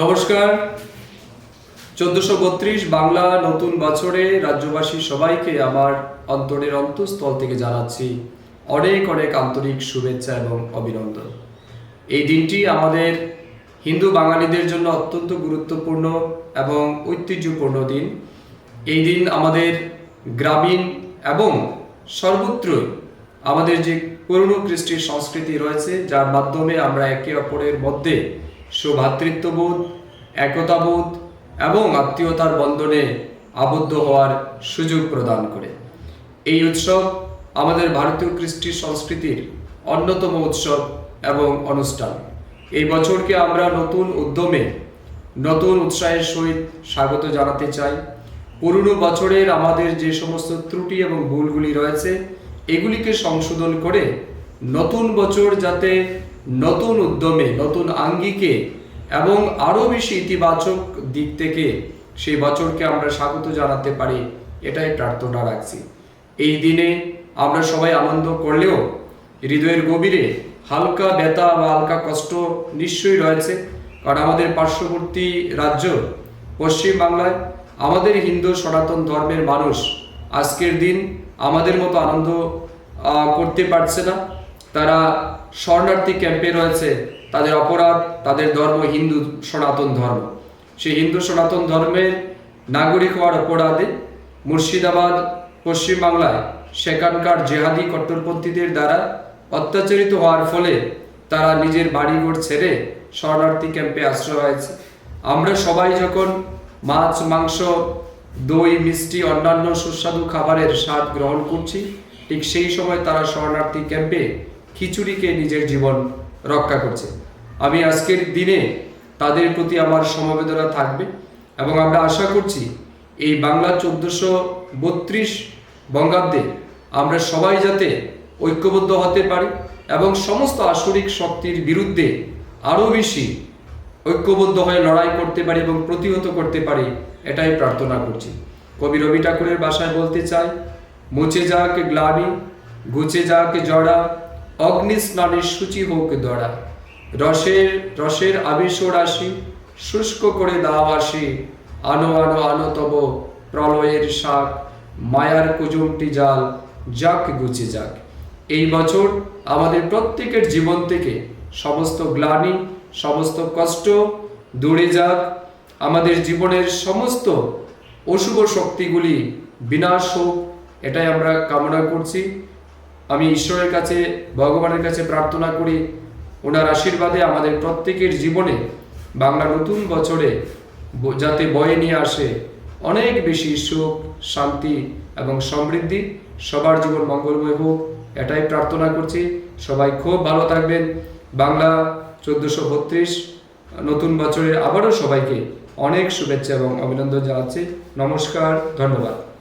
নমস্কার। চোদ্দশো বত্রিশ বাংলা নতুন বছরে রাজ্যবাসী সবাইকে আমার অন্তরের অন্তঃস্থল থেকে জানাচ্ছি অনেক অনেক আন্তরিক শুভেচ্ছা এবং অভিনন্দন। এই দিনটি আমাদের হিন্দু বাঙালিদের জন্য অত্যন্ত গুরুত্বপূর্ণ এবং ঐতিহ্যপূর্ণ দিন। এই দিন আমাদের গ্রামীণ এবং সর্বত্রই আমাদের যে পুরনো কৃষ্টির সংস্কৃতি রয়েছে, যার মাধ্যমে আমরা একে অপরের মধ্যে সৌভাতৃত্ববোধ, একতাবোধ এবং আত্মীয়তার বন্ধনে আবদ্ধ হওয়ার সুযোগ প্রদান করে। এই উৎসব আমাদের ভারতীয় কৃষ্টি সংস্কৃতির অন্যতম উৎসব এবং অনুষ্ঠান। এই বছরকে আমরা নতুন উদ্যমে, নতুন উৎসাহের সহিত স্বাগত জানাতে চাই। পুরনো বছরের আমাদের যে সমস্ত ত্রুটি এবং ভুলগুলি রয়েছে, এগুলিকে সংশোধন করে নতুন বছর যাতে নতুন উদ্যমে, নতুন আঙ্গিকে এবং আরও বেশি ইতিবাচক দিক থেকে সেই বছরকে আমরা স্বাগত জানাতে পারি, এটাই প্রার্থনা রাখছি। এই দিনে আমরা সবাই আনন্দ করলেও হৃদয়ের গভীরে হালকা ব্যথা বা হালকা কষ্ট নিশ্চয়ই রয়েছে, কারণ আমাদের পার্শ্ববর্তী রাজ্য পশ্চিমবাংলায় আমাদের হিন্দু সনাতন ধর্মের মানুষ আজকের দিন আমাদের মতো আনন্দ করতে পারছে না। তারা শরণার্থী ক্যাম্পে রয়েছে, তাদের অপরাধ, তাদের ধর্ম হিন্দু সনাতন ধর্ম। সেই হিন্দু সনাতন ধর্মের নাগরিক হওয়ার অপরাধে মুর্শিদাবাদ, পশ্চিমবাংলায় সেখানকার জেহাদি কট্টরপন্থীদের দ্বারা অত্যাচারিত হওয়ার ফলে তারা নিজের বাড়িঘর ছেড়ে শরণার্থী ক্যাম্পে আশ্রয় হয়েছে। আমরা সবাই যখন মাছ, মাংস, দই, মিষ্টি, অন্যান্য সুস্বাদু খাবারের স্বাদ গ্রহণ করছি, ঠিক সেই সময় তারা শরণার্থী ক্যাম্পে খিচুড়িকে নিজের জীবন রক্ষা করছে। আমি আজকের দিনে তাদের প্রতি আমার সমবেদনা থাকবে এবং আমরা আশা করছি এই বাংলা চোদ্দশো বত্রিশ বঙ্গাব্দে আমরা সবাই যাতে ঐক্যবদ্ধ হতে পারি এবং সমস্ত আসরিক শক্তির বিরুদ্ধে আরও বেশি ঐক্যবদ্ধ হয়ে লড়াই করতে পারি এবং প্রতিহত করতে পারি, এটাই প্রার্থনা করছি। কবি রবি ঠাকুরের ভাষায় বলতে চাই, মুছে যাক গ্লানি, গুছে যাক জড়া অগ্নি স্নানের সূচি হোক দড়া রসের রসের আবিষর আসি, শুষ্ক করে দাও আসি। আনো আনো আনো তব প্রলয়ের শাক, মায়ার কুজুমটি জাল, যাক গুছে যাক। এই বছর আমাদের প্রত্যেকের জীবন থেকে সমস্ত গ্লানি, সমস্ত কষ্ট দূরে যাক। আমাদের জীবনের সমস্ত অশুভ শক্তিগুলি বিনাশ হোক, এটাই আমরা কামনা করছি। আমি ঈশ্বরের কাছে, ভগবানের কাছে প্রার্থনা করি, ওনার আশীর্বাদে আমাদের প্রত্যেকের জীবনে বাংলা নতুন বছরে যাতে বয়ে নিয়ে আসে অনেক বেশি সুখ, শান্তি এবং সমৃদ্ধি। সবার জীবন মঙ্গলময় হোক, এটাই প্রার্থনা করছি। সবাই খুব ভালো থাকবেন। বাংলা চোদ্দোশো বত্রিশ নতুন বছরের আবারও সবাইকে অনেক শুভেচ্ছা এবং অভিনন্দন জানাচ্ছি। নমস্কার, ধন্যবাদ।